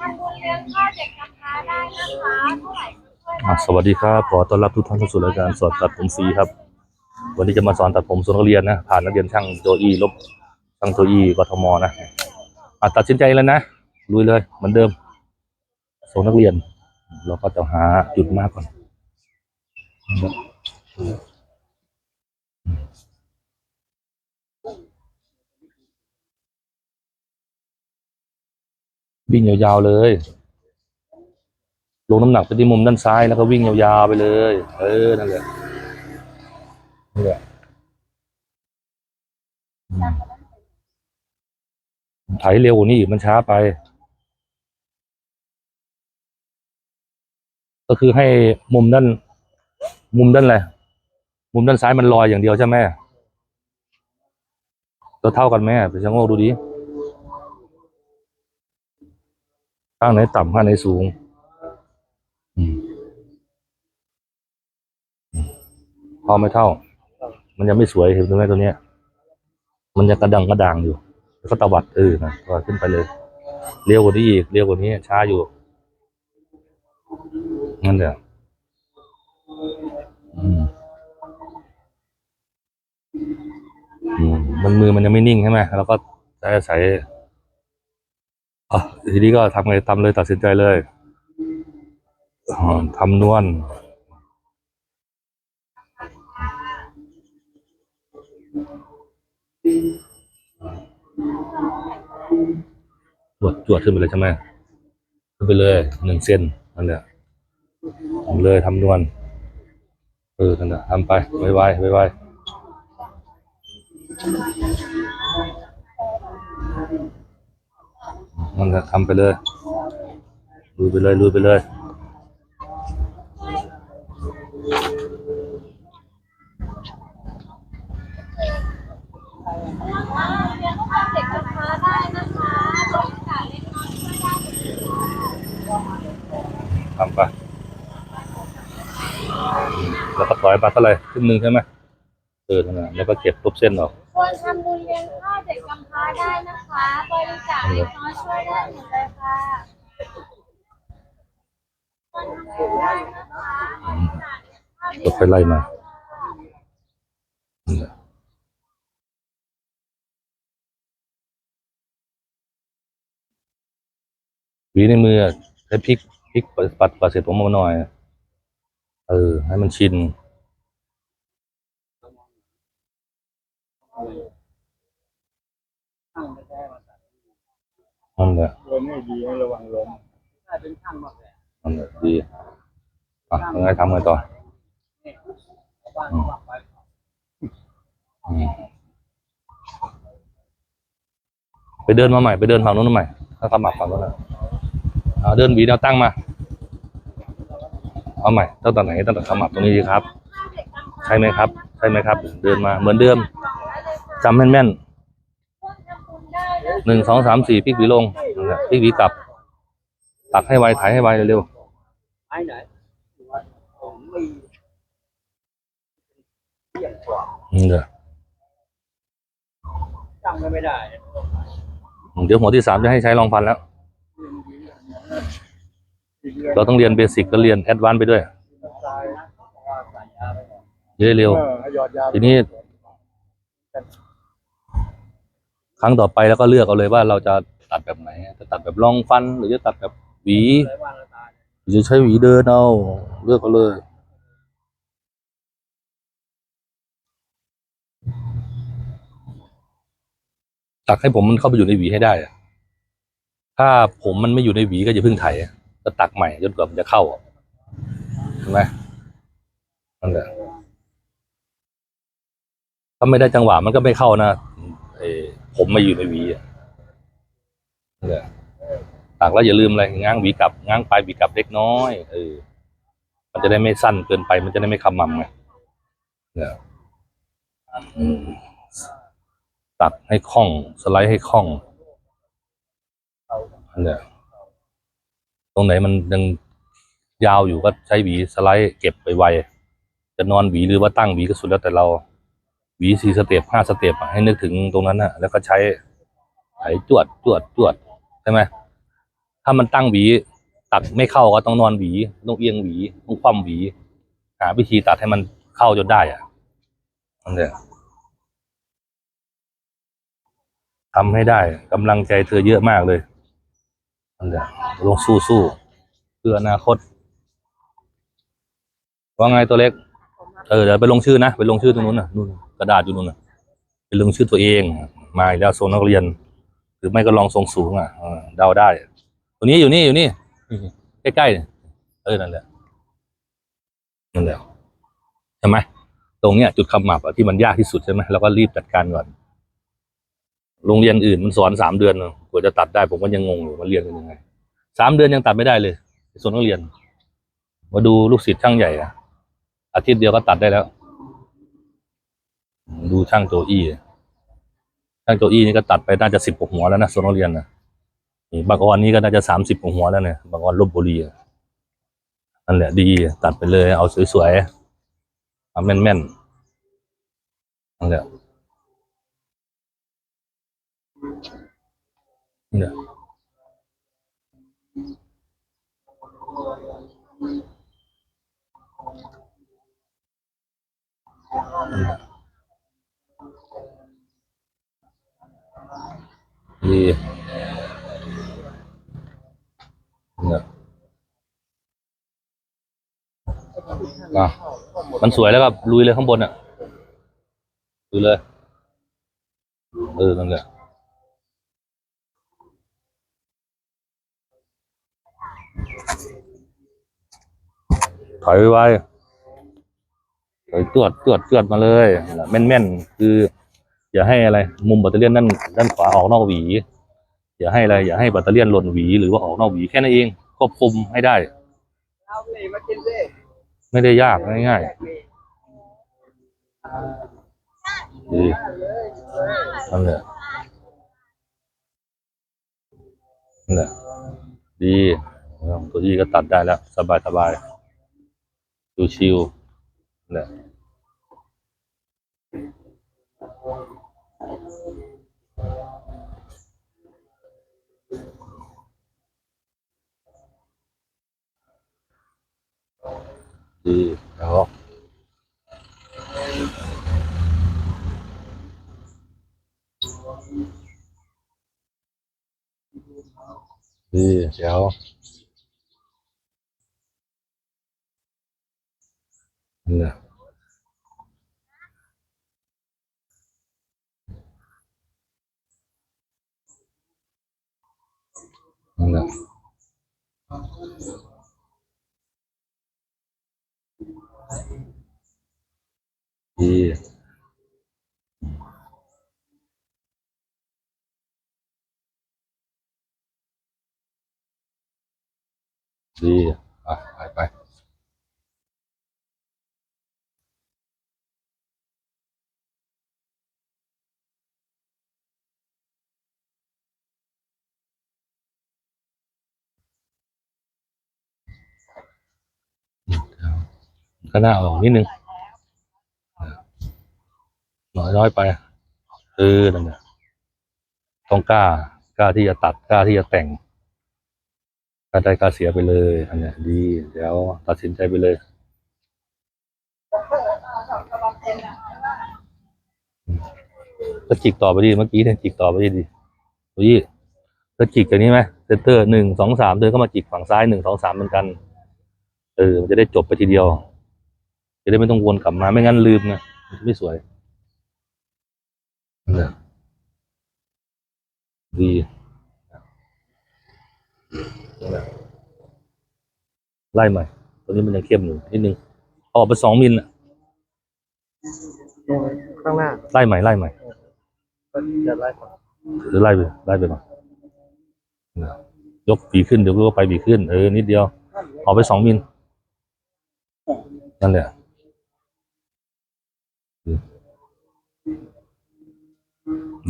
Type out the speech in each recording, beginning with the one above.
ทำบุญเลี้ยงข้าวเด็กกำพร้าได้นะคะเท่าไหร่ช่วยอะสวัสดีครับขอต้อนรับทุกท่านเข้าสู่รายการสอนตัดผมฟรีครับ วันนี้จะมาสอนตัดผมส่วนนักเรียนนะผ่านนักเรียนช่างโจอีลบช่างโจอีกทมนะอะตัดสินใจแล้วนะลุยเลยเหมือนเดิมส่งนักเรียน เราก็จะหาจุดมากก่อน วิ่งยาวๆเลย ลงน้ำหนักไปที่มุมด้านซ้ายแล้วก็วิ่งยาวๆไปเลย เออ นั่นแหละนั่แหละไถเร็วกว่านี้อีกมันช้าไป ก็คือให้มุมด้านมุมด้านอะไรมุมด้านซ้ายมันลอยอย่างเดียวใช่ไหมตัวเท่ากันไหมไปชะโงกดูดิ ข้างไหนต่ำข้างไหนสูงอืมอืมพอไม่เท่า มันยังไม่สวยเห็นไหมตัวเนี้ย มันยังกระดังกระด่างอยู่แล้วก็ตวัดเออนะตวัดขึ้นไปเลยเร็วกว่านี้อีกเร็วกว่านี้ช้าอยู่นั่นแหละอืมอืมมันมือมันยังไม่นิ่งใช่ไหมแล้วก็ใช้ใช้ อะทีนี้ก็ทำไงทำเลยตัดสินใจเลยทำนวลจวดจวดขึ้นไปเลยใช่ไหมขึ้นไปเลยหนึ่งเซนนั่นแหละทำเลยทำนวลเออนั่นแหละทำไปไวไวไวไว นั่นแหละทำไปเลยลุยไปเลยลุยไปเลยทำไปแล้วก็ถอยมาเท่าไหร่ครึ่งหนึ่งใช่ไหมเออนั่นแหละแล้วก็เก็บลบเส้นออกควรทำ เล็กน้อยช่วยได้หมดเลยค่ะควรทำบุญได้นะคะบริจาคเลี้ยงข้าวเด็ก็กค่อยไล่มาหวีในมือใช้พริกพริกปัดปัดปัดเสร็จผมมาหน่อย เออ ให้มันชิน นั่นแหละลมไม่ดีให้ระวังลมถ้าเป็นช่างมาแหละนั่นแหละดีอะยังไงทำไงต่อบ้านวางไว้อืมไปเดินมาใหม่ไปเดินฝั่งนู้นมาใหม่ถ้าขมับฝั่งนู้นนะเอาเดินหวีแนวตั้งมา เอาใหม่ตั้งแต่ไหนตั้งแต่ขมับตรงนี้ดีครับข้าวเด็กกำพร้าใช่ไหมครับ ใช่ไหมครับ เดินมาเหมือนเดิมจำแม่นควรทำบุญได้นะ ๆ หนึ่งสองสามสี่พลิกหวีลงนั่นแหละพลิกหวีกลับ ตักให้ไวถ่ายให้ไวเร็วไอ้ไหนผมมีเที่ยงกว่าๆนี่เด้อตั้งก็ไม่ได้เดี๋ยวหัวที่สามจะให้ใช้รองฟันแล้วอีกเดือนเราต้องเรียนเบสิกก็เรียนแอดวานซ์ไปด้วยตายนะเพราะว่าสายยาไปก่อนจะได้เร็ว เออหยอดยาทีนี้ ครั้งต่อไปแล้วก็เลือกเอาเลยว่าเราจะตัดแบบไหน จะตัดแบบรองฟัน หรือจะตัดแบบหวีหรือจะใช้หวีเดินเอาเลือกเอาเลยตักให้ผมมันเข้าไปอยู่ในหวีให้ได้ถ้าผมมันไม่อยู่ในหวีก็จะพึ่งไถจะตักใหม่จนกว่ามันจะเข้าเห็นไหมนั่นแหละถ้าไม่ได้จังหวะมันก็ไม่เข้านะ เออผมมาอยู่ในหวีอะนั่นแหละตักแล้วอย่าลืมอะไรง้างหวีกลับง้างปลายหวีกลับเล็กน้อยเออมันจะได้ไม่สั้นเกินไป มันจะได้ไม่คำมั่มไงเนี่ยอืมตัดให้คล่องสไลด์ให้คล่องเนั่นแหละตรงไหนมันยังยาวอยู่ก็ใช้หวีสไลด์เก็บไปไวจะนอนหวีหรือว่าตั้งหวีก็สุดแล้วแต่เรา หวีสี่สเต็ปห้าสเต็ปอะให้นึกถึงตรงนั้นนะแล้วก็ใช้ไถจวดจวดจวดใช่ไหมถ้ามันตั้งหวี ตัดไม่เข้าก็ต้องนอนหวีต้องเอียงหวีต้องคว่ำหวีหาวิธีตัดให้มันเข้าจนได้อะนั่นแหละทำให้ได้กำลังใจเธอเยอะมากเลยนั่นแหละลงสู้สู้เพื่ออนาคตว่าไงตัวเล็ก เออเดี๋ยวไปลงชื่อนะ ไปลงชื่อตรงนู้นน่ะนู่น กระดาษอยู่นู่นนะไปลงชื่อตัวเอง มาแล้วทรงนักเรียน หรือไม่ก็ลองทรงสูงอะเดาได้ตัวนี้อยู่นี่อยู่นี่ใกล้ๆเออนั่นแหละนั่นแหละใช่ไหมตรงเนี้ยจุดขมับอะที่มันยากที่สุดใช่ไหมแล้วก็รีบจัดการก่อนโรงเรียนอื่นมันสอนสามเดือนกว่าจะตัดได้ผมก็ยังงงอยู่มันเรียนกันยังไงสามเดือนยังตัดไม่ได้เลยส่วนนักเรียน มาดูลูกศิษย์ช่างใหญ่อะอาทิตย์เดียวก็ตัดได้แล้ว ดูช่างโจอี้ช่างโจอี้นี่ก็ตัดไปน่าจะสิบกว่าหัวแล้วนะส่วนนักเรียนนะนี่บางออนนี้ก็น่าจะสามสิบกว่าหัวแล้วเนี่ยบางออนลบบุรีอะนั่นแหละดี ตัดไปเลย เอาสวยๆเอาแม่นๆนั่นแหละเนี่ยนั่นแหละ ดีเนี่ยอะมันสวยแล้วก็ลุยเลยข้างบนอะลุยเลย เออนั่นแหละถอยไว้ถอยตรวจตรวจตรวจมาเลยแม่นแม่นๆคือ อย่าให้อะไรมุมแบตเตอรี่ยนด้านด้านขวาออกนอกหวี อย่าให้อะไรอย่าให้แบตเตอรี่ยนหล่นหวีหรือว่าออกนอกหวีแค่นั้นเองควบคุมให้ได้เอาเลยมากินสิไม่ได้ยากง่ายๆดีนั่นแหละนั่นแหละดีตัวที่ก็ตัดได้แล้ว สบายสบายดูชิวๆนั่นแหละ 医好。医好。嗯。嗯。Yeah. Yeah. À, bye bye. ละนั่นแหละดีดีอะไปไปก็น่าออกนิดนึงน้อยน้อยไปเออนั่นแหละต้องกล้ากล้าที่จะตัดกล้าที่จะแต่งกล้าได้กล้าเสียไปเลยอันเนี้ยดีเดี๋ยวตัดสินใจไปเลยก็จิกต่อไปดิเมื่อกี้เนี่ยจิกต่อไปดิดิโอ้ยก็จิกอย่างนี้ไหมเซนเตอร์หนึ่งสองสามเดินเข้ามาจิกฝั่งซ้ายหนึ่งสองสามเหมือนกันเออมันจะได้จบไปทีเดียว จะได้ไม่ต้องวนกลับมาไม่งั้นลืมไงมันจะไม่สวยนั่นแหละดีนั่นแหละไล่ใหม่ตัวนี้มันยังเข้มอยู่นิดนึงเอาออกไปสองมิลน่ะข้างหน้าไล่ใหม่ไล่ใหม่ก็จะไล่ก่อนหรือไล่ไปไล่ไปก่อนนะยกบีขึ้นเดี๋ยวก็ไปบีขึ้นเออนิดเดียวออกไปสองมิลนั่นแหละ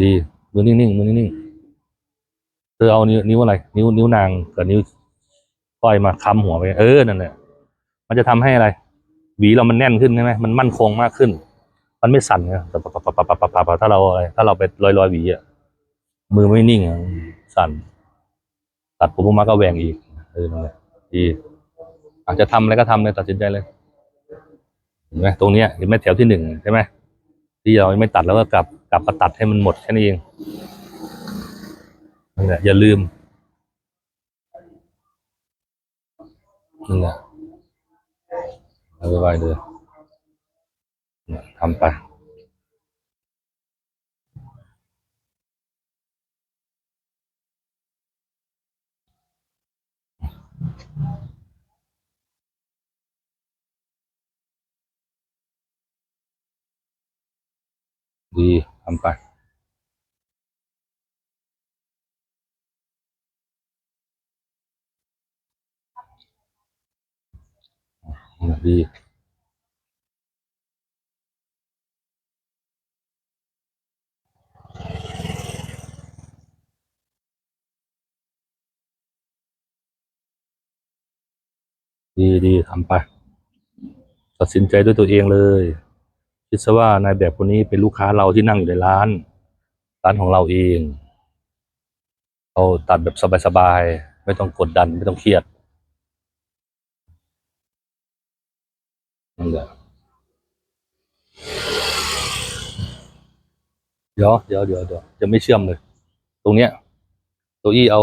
ดีมือนิ่งๆมือนิ่งๆเธอเอานิ้วนิ้วอะไร นิ้วนิ้วนางกับนิ้วก้อยมาค้ำหัวไป เออนั่นแหละมันจะทำให้อะไร หวีเรามันแน่นขึ้นใช่ไหมมันมั่นคงมากขึ้น มันไม่สั่นนะแต่ปะปะปะปะปะปะถ้าเราอะไรถ้าเราไปลอยลอยหวีอะมือไม่นิ่งสั่น ตัดผมมาก็แหวงอีกเออนั่นแหละดีอาจจะทำอะไรก็ทำเลยตัดสินใจเลย ห็นไหมตรงเนี้ยเห็นไหมแถวที่หนึ่งใช่ไหมที่เราไม่ตัดแล้วก็กลับกลับมาตัดให้มันหมดแค่นี้เองนั่นแหละอย่าลืมนั่นแหละเอาไปไว้เลยทำไป ดีทำไปดีดีดีทำไปตัดสินใจด้วยตัวเองเลย คิดซะว่านายแบบคนนี้เป็นลูกค้าเราที่นั่งอยู่ในร้าน ร้านของเราเองเราตัดแบบสบายๆ ไม่ต้องกดดันไม่ต้องเครียดนั่นแหละเดี๋ยวเดี๋ยวเดี๋ยวเดี๋ยวจะไม่เชื่อมเลย ตรงเนี้ยตัวอี้เอา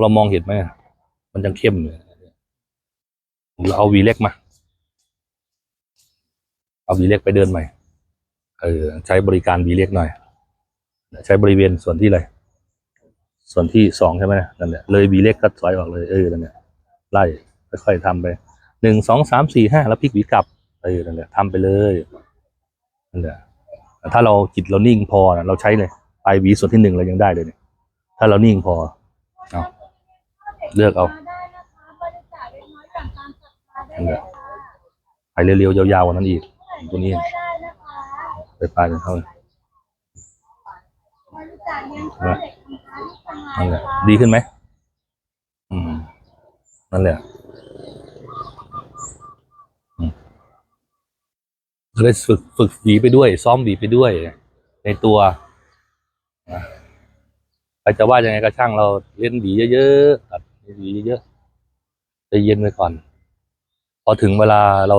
เรามองเห็นไหมมันยังเข้มเลยเราเอาวีเล็กมา เอาวีเล็กไปเดินใหม่ เออใช้บริการวีเล็กหน่อย ใช้บริเวณส่วนที่อะไรส่วนที่สองใช่ไหมนั่นแหละเลยวีเล็กก็ถอยออกเลยเออนั่นแหละไล่ค่อยๆทำไปหนึ่งสองสามสี่ห้าแล้วพลิกวีกลับเออนั่นแหละทำไปเลยนั่นแหละถ้าเราจิตเรานิ่งพอนะเราใช้เลยปลายวีส่วนที่หนึ่งเรายังได้เลยเนี่ยถ้าเรานิ่งพอเอาเลือกเอาไอเลยค่ะไปเร็วๆยาวๆกว่านั้นอีกตัวนี้ ได้นะคะไปปลายเป็นเท่าไหร่บริจาคเงินช่วยเด็กกำพร้าที่ทำงานั่นนแหละค่ะดีขึ้นไหมอืมนั่นแหละอืมก็ได้ฝึกฝึกหวีไปด้วย ซ้อมหวีไปด้วย ในตัวนะใครจะว่ายังไงก็ช่างเราเล่นหวีเยอะๆตัดหวีเยอะๆใจเย็นไปก่อน พอถึงเวลาเรา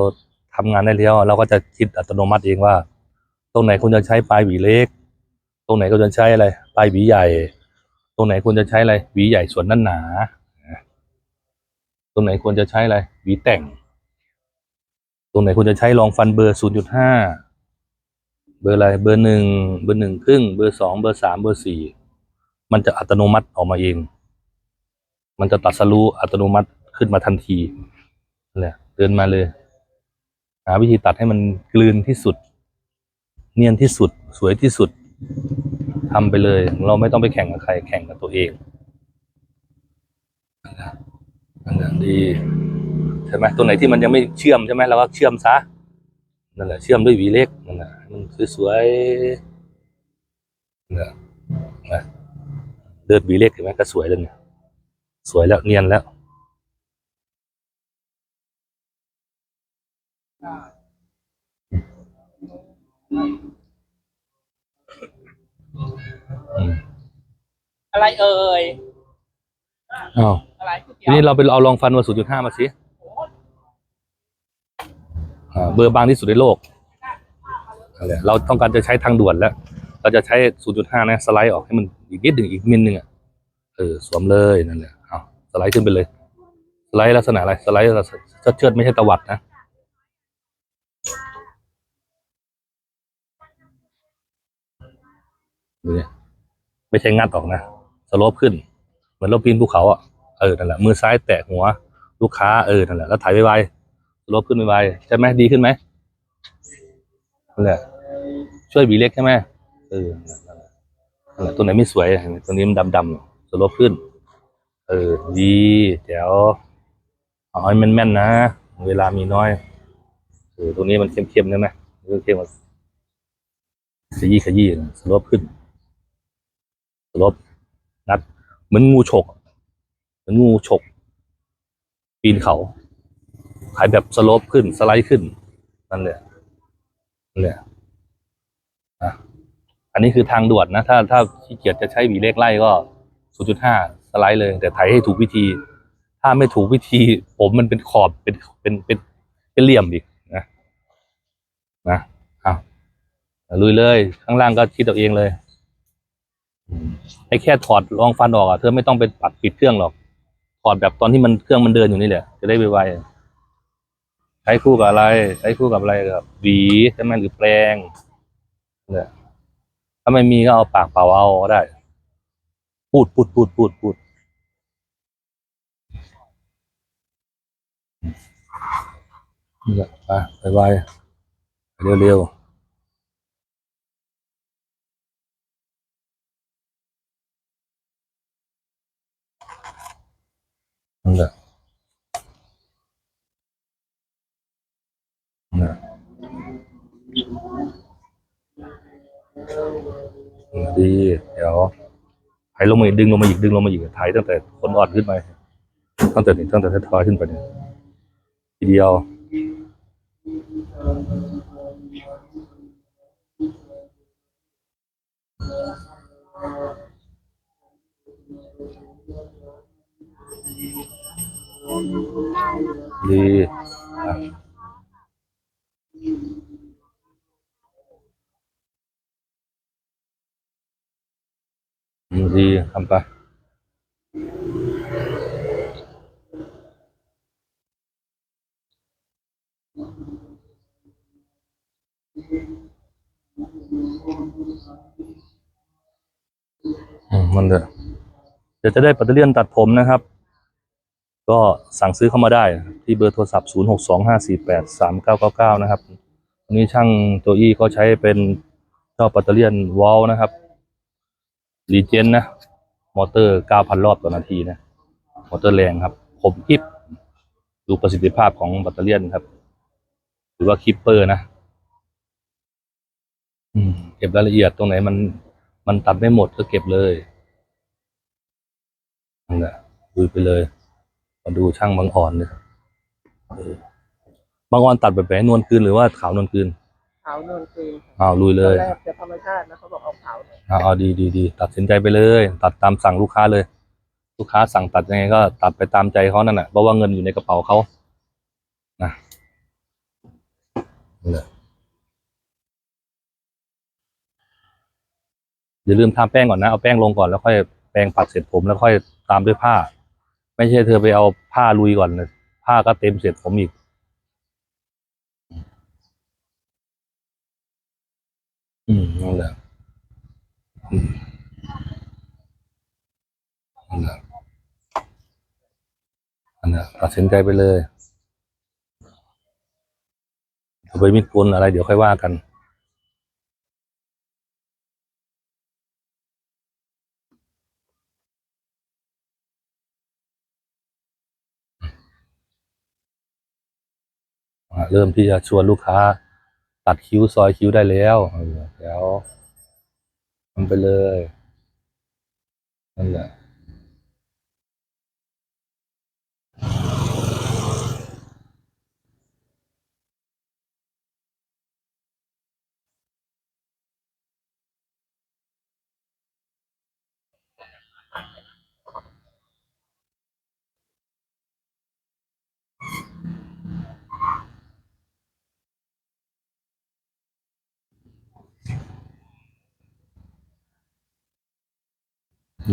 ทำงานได้แล้ว เราก็จะคิดอัตโนมัติเองว่าต รงไหนควรจะใช้ปลายหวีเล็ก ตรงไหนควรจะใช้อะไรปลายหวีใหญ่ ตรงไหนควรจะใช้อะไรหวีใหญ่ส่วนนั้นหนา ตรงไหนควรจะใช้อะไรหวีแต่ง ตรงไหนควรจะใช้รองฟันเบอร์ศูนย์จุดห้าเบอร์อะไรเบอร์หนึ่งเบอร์หนึ่งครึ่ง เบอร์สองเบอร์สามเบอร์สี่มันจะอัตโนมัติออกมาเอง มันจะตัดสรู้อัตโนมัติขึ้นมาทันทีนั่นแหละเดินมาเลย หาวิธีตัดให้มันกลืนที่สุด เนียนที่สุดสวยที่สุดทำไปเลย เราไม่ต้องไปแข่งกับใคร แข่งกับตัวเองนั่นแหละนั่นดีใช่ไหมตัวไหนที่มันยังไม่เชื่อมใช่ไหมเราก็เชื่อมซะนั่นแหละเชื่อมด้วยวีเล็กนั่นแหละมันสวยๆนั่นแหละนะเลือดวีเล็กเห็นไหมก็สวยแล้วเนี่ยสวยแล้วเนียนแล้ว อืมอะไรเอ่ย อ้าวอะไรก๋วยทีเตี๋ยวนี้เราไปเอาลองฟันมา 0.5 มาสิอ่าเบอร์บางที่สุดในโลกนั่นแหละเราต้องการจะใช้ทางด่วนแล้ว เราจะใช้ 0.5 นะ สไลด์ออกให้มันอีกนิดหนึ่งอีกมิลหนึ่งอะ เออ สวมเลยนั่นแหละเอาสไลด์ขึ้นไปเลย สไลด์ลักษณะอะไร สไลด์เชิดเชิดๆไม่ใช่ตวัดนะ ดูเนี่ยไม่ใช่งัดออกนะสโลปขึ้น เหมือนเราปีนภูเขาอะเออนั่นแหละมือซ้ายแตะหัว ลูกค้าเออนั่นแหละแล้วถ่ายไวๆสโลปขึ้นไวๆใช่ไหมดีขึ้นไหมนั่นแหละช่วยบีเล็กใช่ไหมเออนั่นแหละตัวไหนไม่สวยตัวนี้มันดำๆสโลปขึ้น เออ ดีเดี๋ยวเอาให้แม่นๆนะเวลามีน้อยเออตรงนี้มันเข้มๆใช่ไหมเข้มๆขยี้ขยี้สโลปขึ้น สโลปนัดเหมือนงูฉกเหมือนงูฉก ปีนเขา ขายแบบสโลปขึ้นสไลด์ขึ้น นั่นแหละนั่นแหละอะอันนี้คือทางด่วนนะ ถ้าถ้าขี้เกียจจะใช้หวีเลขไล่ก็ 0.5 สไลด์เลย แต่ไถให้ถูกวิธี ถ้าไม่ถูกวิธี ผมมันเป็นขอบเป็นเป็นเป็นเป็นเหลี่ยมอีกนะนะเอาลุยเลย ข้างล่างก็คิดเอาเองเลย ไอ้แค่ถอดรองฟันออกอะเธอไม่ต้องไปปัดปิดเครื่องหรอก ถอดแบบตอนที่มันเครื่องมันเดินอยู่นี่แหละ จะได้ไวๆใช้คู่กับอะไร ใช้คู่กับอะไรกับหวีใช่ไหมหรือแปรงเนี่ยถ้าไม่มีก็เอาปากเป่าเอาได้ พูดพูดพูดพูดพูดนี่แหละไปไวๆเร็วๆ นั่นแหละนะดีเดี๋ยวไถลงมาอีกดึงลงมาอีกดึงลงมาอีกไถตั้งแต่ขนอ่อนขึ้นไปตั้งแต่นี่ตั้งแต่ท้ายขึ้นไปเนี่ยทีเดียว ดีอะดีทำไปอืมมันเลยเดี๋ยวจะได้ปัตเตอร์เลียนตัดผมนะครับ ก็สั่งซื้อเข้ามาได้ที่เบอร์โทรศัพท์ 0 6 2 5 4 8 3 9 9 9 นะครับวันนี้ช่างตัวอี้ก็ใช้เป็นเจ้าปัตเตอร์เลียนวอลนะครับรีเจนนะ มอเตอร์ 9,000 รอบต่อนาทีนะ มอเตอร์แรงครับผมคลิปดูประสิทธิภาพของแบตเตอรี่ครับ หรือว่าคิปเปอร์นะเก็บรายละเอียดตรงไหนมัน มันตัดไม่หมดก็เก็บเลยนั่นแหละดูไปเลย มาดูช่างบางอ่อนเลยเออบางอ่อนตัดแบบไหนนวลคืนหรือว่าขาวนวลคืนขาวนวลคืนอ้าวลุยตเลอนยแรกจะธรรมชาตินะเขาบอกเอาขาวหน่อยเอาเอาดีดีดีตัดสินใจไปเลย ตัดตามสั่งลูกค้าเลย ลูกค้าสั่งตัดยังไงก็ตัดไปตามใจเขานั่นแหละเพราะว่าเงินอยู่ในกระเป๋าเขานะนั่นแหละอย่าลืมทาแป้งก่อนนะ เอาแป้งลงก่อนแล้วค่อยแปรงปัดเสร็จผมแล้วค่อยตามด้วยผ้า ไม่ใช่เธอไปเอาผ้าลุยก่อนเลยผ้าก็เต็มเสร็จผมอีก อืมนั่นแหละอืมนั่นแหละนั่นแหละตัดสินใจไปเลยเอาไปมิดกลอะไร เดี๋ยวค่อยว่ากัน เริ่มที่จะชวนลูกค้า ตัดคิ้วซอยคิ้วได้แล้วเออเดี๋ยวทำไปเลยนั่นแหละ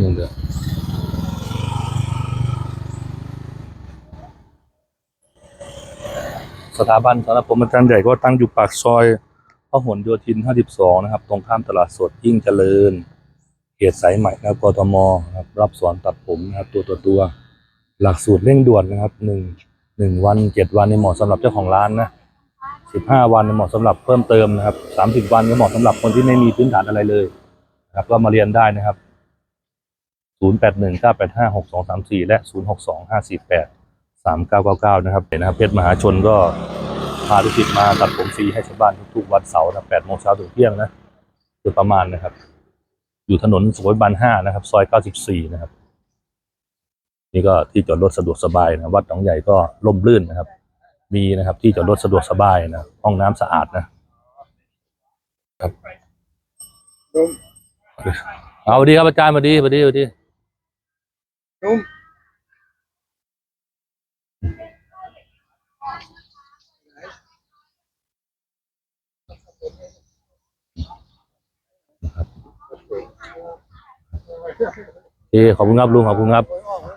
นั่นแหละสถาบันสารผมอาจารย์ใหญ่ก็ตั้งอยู่ปากซอยพหลโยธิน 52 นะครับ ตรงข้ามตลาดสดยิ่งเจริญ เขตสายใหม่นะครับกทมครับ รับสอนตัดผมนะครับ ตัวตัวตัว หลักสูตรเร่งด่วนนะครับหนึ่งหนึ่งวันเจ็ดวันในเหมาะสำหรับเจ้าของร้านนะสิบห้าวันเหมาะสำหรับเพิ่มเติมนะครับสามสิบวันก็เหมาะสำหรับคนที่ไม่มีพื้นฐานอะไรเลยนะครับก็มาเรียนได้นะครับ ศูนย์แปดหนึ่งเก้าแปดห้าหกสองสามสี่และศูนย์หกสองห้าสี่แปดสามเก้าเก้าเก้านะครับเห็นนะครับเพชรมหาชนก็พาลูกศิษย์มาตัดผมฟรีให้ชาวบ้านทุกๆวันเสาร์นะแปดโมงเช้าถึงเที่ยงนะโดยประมาณนะครับ อยู่ถนนสุขุมวิทบันห้านะครับ ซอยเก้าสิบสี่นะครับ นี่ก็ที่จอดรถสะดวกสบายนะวัดหนองใหญ่ก็ร่มรื่นนะครับ มีนะครับที่จอดรถสะดวกสบายนะห้องน้ำสะอาดนะครับเอาสวัสดีครับอาจารย์สวัสดีสวัสดีสวัสดี นุ่มโอเคขอบคุณครับลุงขอบคุณครับ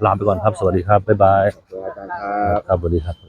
ลาไปก่อนครับ สวัสดีครับ บ๊ายบายตัวอาจารย์ครับครับสวัสดีครับ